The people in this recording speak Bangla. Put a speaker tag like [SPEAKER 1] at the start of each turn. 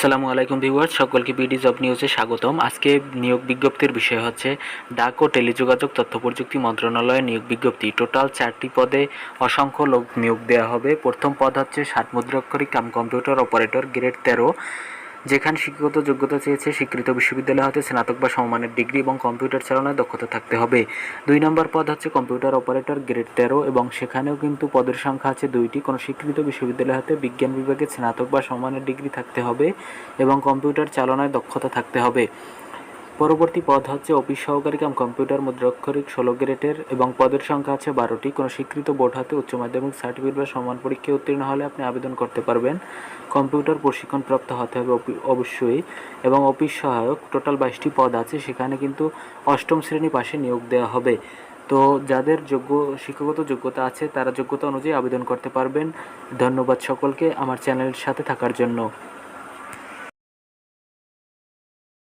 [SPEAKER 1] আসসালামু আলাইকুম ভিউয়ার্স, সকলকে বিডি জব নিউজে স্বাগতম। আজকে নিয়োগ বিজ্ঞপ্তির বিষয় হচ্ছে, ডাক ও টেলিযোগাযোগ তথ্য প্রযুক্তি মন্ত্রণালয়ের নিয়োগ বিজ্ঞপ্তি। টোটাল চারটি পদে অসংখ্য লোক নিয়োগ দেওয়া হবে। প্রথম পদ হচ্ছে ষাট মুদ্রাক্ষরিক কাম কম্পিউটার অপারেটর, গ্রেড তেরো। যেখানে শিক্ষাগত যোগ্যতা চেয়েছে স্বীকৃত বিশ্ববিদ্যালয় হতে স্নাতক বা সমমানের ডিগ্রি এবং কম্পিউটার চালানোর দক্ষতা থাকতে হবে। দুই নম্বর পদ হচ্ছে কম্পিউটার অপারেটর গ্রেড তেরো এবং সেখানেও কিন্তু পদের সংখ্যা আছে দুইটি। কোনো স্বীকৃত বিশ্ববিদ্যালয় হতে বিজ্ঞান বিভাগে স্নাতক বা সমমানের ডিগ্রি থাকতে হবে এবং কম্পিউটার চালনায় দক্ষতা থাকতে হবে। পরবর্তী পদ হচ্ছে অফিস সহকারী কাম কম্পিউটার মুদ্রাক্ষরিক ষোলো গ্রেডের এবং পদের সংখ্যা আছে বারোটি। কোনো স্বীকৃত বোর্ড হাতে উচ্চ মাধ্যমিক সার্টিফিকেট বা সমান পরীক্ষায় উত্তীর্ণ হলে আপনি আবেদন করতে পারবেন। কম্পিউটার প্রশিক্ষণপ্রাপ্ত হতে হবে অবশ্যই এবং অফিস সহায়ক। টোটাল বাইশটি পদ আছে, সেখানে কিন্তু অষ্টম শ্রেণি পাশে নিয়োগ দেওয়া হবে। তো যাদের যোগ্য, শিক্ষাগত যোগ্যতা আছে, তারা যোগ্যতা অনুযায়ী আবেদন করতে পারবেন। ধন্যবাদ সকলকে আমার চ্যানেলের সাথে থাকার জন্য।